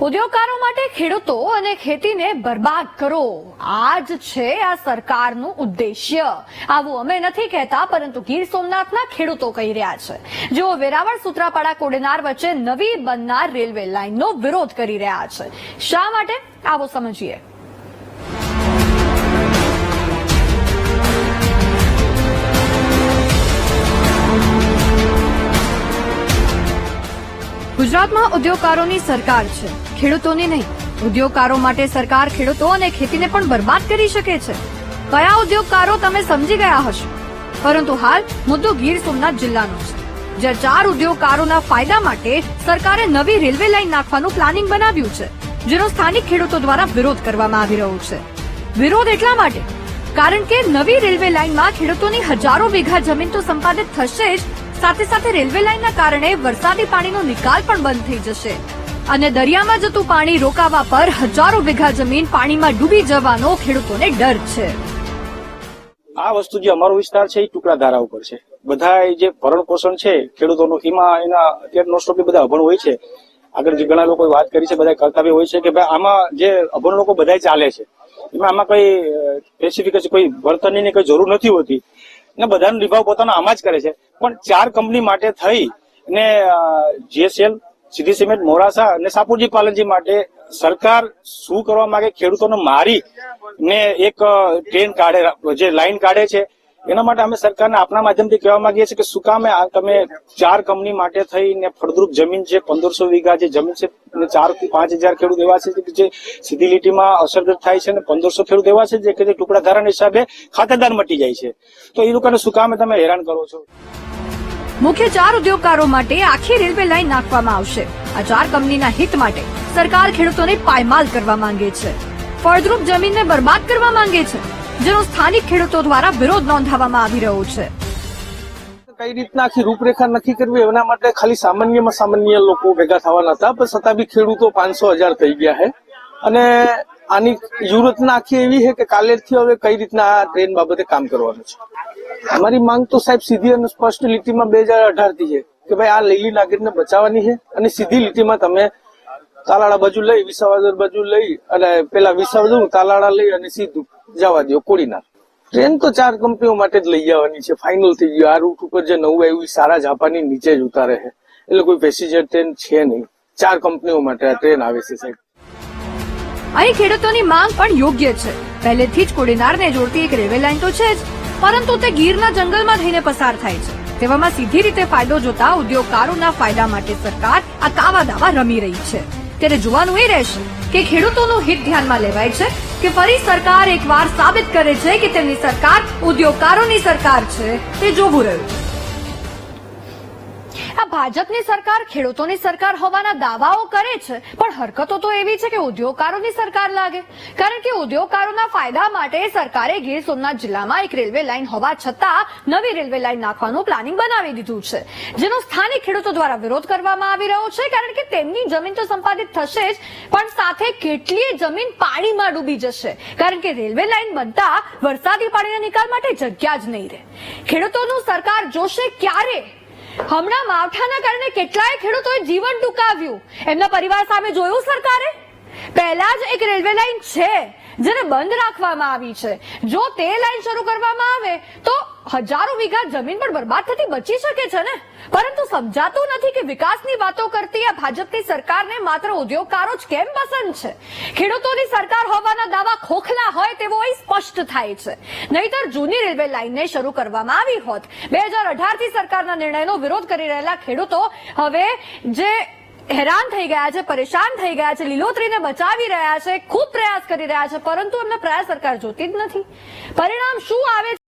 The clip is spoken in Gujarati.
ઉદ્યોગકારો માટે ખેડૂતો અને ખેતીને બરબાદ કરો. આ જ છે આ સરકારનું ઉદ્દેશ્ય. આવું અમે નથી કહેતા, પરંતુ ગીર સોમનાથના ખેડૂતો કહી રહ્યા છે. જેઓ વેરાવળ સુત્રાપાડા કોડેનાર વચ્ચે નવી બનનાર રેલવે લાઇનનો વિરોધ કરી રહ્યા છે. શા માટે? આવો સમજીએ. ગુજરાતમાં ઉદ્યોગકારોની સરકાર છે. ખેડૂતોની નહીં. ઉદ્યોગકારો માટે સરકાર ખેડૂતો અને ખેતીને પણ બરબાદ કરી શકે છે. કયા ઉદ્યોગકારો તમે સમજી ગયા હશો? પરંતુ હાલ મુદ્દો ગીર સોમનાથ જિલ્લાનો છે. જ્યાં ચાર ઉદ્યોગકારોના ફાયદા માટે સરકારે નવી રેલવે લાઇન નાખવાનું પ્લાનિંગ બનાવ્યું છે, જેનો સ્થાનિક ખેડૂતો દ્વારા વિરોધ કરવામાં આવી રહ્યો છે. વિરોધ એટલા માટે, કારણ કે નવી રેલવે લાઇનમાં ખેડૂતોની હજારો વીઘા જમીન તો સંપાદિત થશે જ સાથે સાથે રેલવે લાઇનના કારણે વરસાદી પાણીનો નિકાલ પણ બંધ થઈ જશે. અને દરિયામાં જતું પાણી રોકાવા પર હજારો વીઘા જમીન પાણીમાં ડૂબી જવાનો ખેડૂતોને ડર છે. આ વસ્તુ જે અમારો વિસ્તાર છે, એ ટુકડા ધારા ઉપર છે. બધા જે ભરણ પોષણ છે, ખેડૂતોનું, એમાં એના અત્યારે મોસ્ટ બધા અભણ હોય છે. આગળ જે ઘણા લોકો વાત કરી છે, બધા કરતા બી હોય છે કે ભાઈ આમાં જે અભણ લોકો બધા ચાલે છે. એમાં આમાં કઈ સ્પેસિફિક કોઈ વળતરની ને કઈ જરૂર નથી હોતી. ને બધાનો નિભાવ પોતાનો આમાં જ કરે છે. પણ ચાર કંપની માટે થઈ ને જીએસએલ સીધી સિમેન્ટ, મોરાસા અને સાપુરજી પાલનજી માટે સરકાર શું કરવા માંગે? ખેડૂતોને મારી ને એક ટ્રેન કાઢે, જે લાઈન કાઢે છે. એના માટે અમે સરકારને આપણા માધ્યમથી કહેવા માંગીએ છીએ કે શું કામે તમે ચાર કંપની માટે થઈને ફળદ્રુપ જમીન છે, પંદરસો વીઘા જે જમીન છે, અને ચારથી પાંચ હજાર ખેડૂત એવા છે જે સીધી લીટીમાં અસરગ્રસ્ત થાય છે અને પંદરસો ખેડૂત એવા છે જે કે ટુકડા ધારાના હિસાબે ખાતેદાર મટી જાય છે. તો એ લોકોને શું કામે તમે હેરાન કરો છો? મુખ્ય ચાર ઉદ્યોગકારો માટે આખી રેલવે લાઇન નાખવામાં આવશે. આ ચાર કંપનીના હિત માટે સરકાર ખેડૂતોને પાયમાલ કરવા માંગે છે. ફળદ્રુપ જમીનને બરબાદ કરવા માંગે છે. જેનો સ્થાનિક ખેડૂતો દ્વારા વિરોધ નોંધાવવામાં આવી રહ્યો છે. કઈ રીતના આખી રૂપરેખા નક્કી કરવી એના માટે ખાલી સામાન્યમાં સામાન્ય લોકો ભેગા થવાના હતા, પણ છતાં બી ખેડૂતો પાંચસો હજાર થઈ ગયા છે. અને આની યુરોતના આખી એવી છે કે કાલેરથી હવે કઈ રીતના આ ટ્રેન બાબતે કામ કરવાનું છે. અમારી માંગ તો સાહેબ સીધી અને સ્પષ્ટ લીટીમાં બે હજાર અઢારથી છે કે ભાઈ આ લીલી નાગરિકને બચાવવાની છે અને સીધી લીટીમાં તમે તાલાળા બાજુ લઈ, વિસાવદર બાજુ લઈ અને પેલા વિસાવાદર, તાલાળા લઈ અને સીધું જવા દો કોડીનાર. ટ્રેન તો ચાર કંપનીઓ માટે જ લઈ જવાની છે. ફાઇનલ થઈ ગયું. આ રૂટ ઉપર જે નવું આવ્યું સારા જાપાની નીચે જ ઉતારે છે. એટલે કોઈ પેસેન્જર ટ્રેન છે નહીં. ચાર કંપનીઓ માટે આ ટ્રેન આવે છે સાહેબ. અહીં ખેડૂતોની માંગ પણ યોગ્ય છે. પહેલેથી જ કોડીનારને જોડતી એક રેલવે લાઇન તો છે જ. પરંતુ તે ગીરના જંગલમાં થઈને પસાર થાય છે. તેવામાં સીધી રીતે ફાયદો જોતા ઉદ્યોગકારોના ફાયદા માટે સરકાર આ કાવા દાવા રમી રહી છે. ત્યારે જોવાનું એ રહેશે કે ખેડૂતોનું હિત ધ્યાનમાં લેવાય છે કે ફરી સરકાર એકવાર સાબિત કરે છે કે તેમની સરકાર ઉદ્યોગકારોની સરકાર છે તે જોવું રહ્યું. ભાજપની સરકાર ખેડૂતોની સરકાર હોવાના દાવાઓ કરે છે, પણ હરકતો તો એવી છે કે ઉદ્યોગકારોની સરકાર લાગે. કારણ કે ઉદ્યોગકારોના ફાયદા માટે સરકારે ગીર સોમનાથ જિલ્લામાં એક રેલવે લાઇન હોવા છતાં નવી રેલવે લાઇન નાખવાનું પ્લાનિંગ બનાવી દીધું છે. જેનો સ્થાનિક ખેડૂતો દ્વારા વિરોધ કરવામાં આવી રહ્યો છે, કારણ કે તેમની જમીન તો સંપાદિત થશે જ, પણ સાથે કેટલીય જમીન પાણીમાં ડૂબી જશે. કારણ કે રેલવે લાઇન બનતા વરસાદી પાણીના નિકાલ માટે જગ્યા જ નહીં રહે. ખેડૂતોનું સરકાર જોશે ક્યારે? હમણાં માવઠાના કારણે કેટલાય ખેડૂતોએ જીવન ટૂંકાવ્યું. એમના પરિવાર સામે જોયું સરકારે? પહેલા જ એક રેલવે લાઈન છે, જેને બંધ રાખવામાં આવી છે. જો તે લાઈન શરૂ કરવામાં આવે, તો હજારો વીઘા જમીન પણ બરબાદ થતી બચી શકે છે ને? પરંતુ સમજાતું નથી કે વિકાસની વાતો કરતી આ ભાજપની સરકારને માત્ર ઉદ્યોગકારો જ કેમ પસંદ છે? ખેડૂતોની સરકાર હોવાના દાવા ખોખલા હોય તેવો અહીં સ્પષ્ટ થાય છે. નહીતર જૂની રેલવે લાઇનને શરૂ કરવામાં આવી હોત. બે હજાર અઢારથી સરકારના નિર્ણયનો વિરોધ કરી રહેલા ખેડૂતો હવે જે હેરાન થઈ ગયા છે, પરેશાન થઈ ગયા છે, લીલોતરીને બચાવી રહ્યા છે, ખૂબ પ્રયાસ કરી રહ્યા છે, પરંતુ એમના પ્રયાસ સરકાર જોતી જ નથી. પરિણામ શું આવે